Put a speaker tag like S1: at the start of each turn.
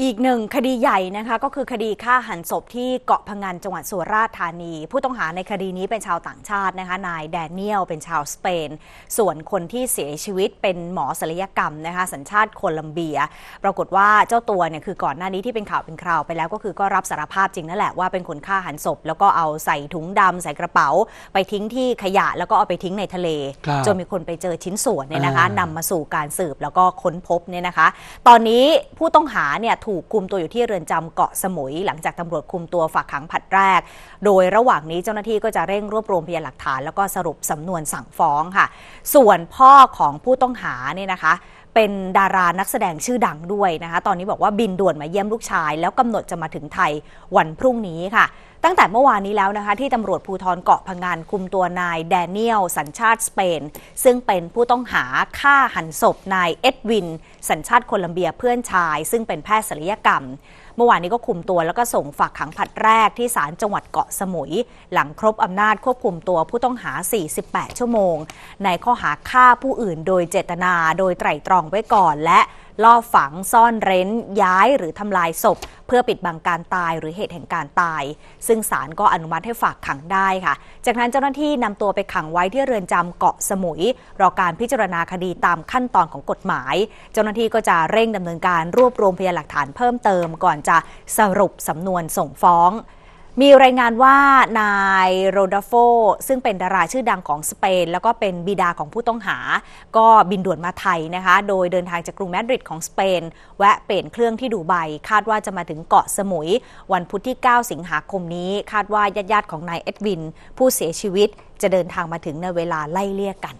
S1: อีกหนึ่งคดีใหญ่นะคะก็คือคดีฆ่าหันศพที่เกาะพะงันจังหวัดสุราษฎร์ธานี ผู้ต้องหาในคดีนี้เป็นชาวต่างชาตินะคะนายแดเนียลเป็นชาวสเปน ส่วนคนที่เสียชีวิตเป็นหมอศัลยกรรมนะคะสัญชาติโคลัมเบีย ปรากฏว่าเจ้าตัวเนี่ยคือก่อนหน้านี้ที่เป็นข่าวเป็นคราวไปแล้ว ก็คือก็รับสารภาพจริงนั่นแหละว่าเป็นคนฆ่าหันศพ แล้วก็เอาใส่ถุงดำใส่กระเป๋า ไปทิ้งที่ขยะแล้วก็เอาไปทิ้งในทะเล
S2: ครับ
S1: จนมีคนไปเจอชิ้นส่วนเนี่ยนะคะ
S2: อ่าน
S1: นำมาสู่การสืบแล้วก็ค้นพบเนี่ยนะคะ ตอนนี้ผู้ต้องหาเนี่ยถูกคุมตัวอยู่ที่เรือนจำเกาะสมุย หลังจากตำรวจคุมตัวฝากขังผัดแรก โดยระหว่างนี้เจ้าหน้าที่ก็จะเร่งรวบรวมพยานหลักฐาน แล้วก็สรุปสำนวนสั่งฟ้องค่ะ ส่วนพ่อของผู้ต้องหาเนี่ยนะคะ เป็นดารานักแสดงชื่อดังด้วยนะคะ ตอนนี้บอกว่าบินด่วนมาเยี่ยมลูกชาย แล้วกำหนดจะมาถึงไทยวันพรุ่งนี้ค่ะ ตั้งแต่เมื่อวานนี้แล้วนะคะ ที่ตำรวจภูธรเกาะพังันคุมตัวนายแดเนียล สัญชาติสเปน ซึ่งเป็นผู้ต้องหาฆ่าหันศพนายเอ็ดวิน สัญชาติโคลัมเบียเพื่อนชาย ซึ่งเป็นแพทย์ศัลยกรรมเมื่อวานนี้ก็คุมตัวแล้วก็ส่งฝากขังผลัดแรกที่ศาลจังหวัดเกาะสมุย หลังครบอำนาจควบคุมตัวผู้ต้องหา 48 ชั่วโมง ในข้อหาฆ่าผู้อื่นโดยเจตนาโดยไตร่ตรองไว้ก่อนและ ล่อฝังซ่อนเร้น ย้ายหรือทำลายศพ เพื่อปิดบังการตายหรือเหตุแห่งการตาย ซึ่งศาลก็อนุมัติให้ฝากขังได้ค่ะ จากนั้นเจ้าหน้าที่นำตัวไปขังไว้ที่เรือนจำเกาะสมุย รอการพิจารณาคดีตามขั้นตอนของกฎหมาย เจ้าหน้าที่ก็จะเร่งดำเนินการรวบรวมพยานหลักฐานเพิ่มเติม ก่อนจะสรุปสำนวนส่งฟ้อง มีรายงานว่านายโรดาโฟ ซึ่งเป็นดาราชื่อดังของสเปน แล้วก็เป็นบิดาของผู้ต้องหา ก็บินด่วนมาไทยนะคะ โดยเดินทางจากกรุงมาดริดของสเปน แวะเปลี่ยนเครื่องที่ดูไบคาดว่าจะมาถึงเกาะสมุย วันพุธที่ 9 สิงหาคมนี้ คาดว่าญาติๆของนายเอ็ดวิน ผู้เสียชีวิตจะเดินทางมาถึงในเวลาไล่เลี่ยกัน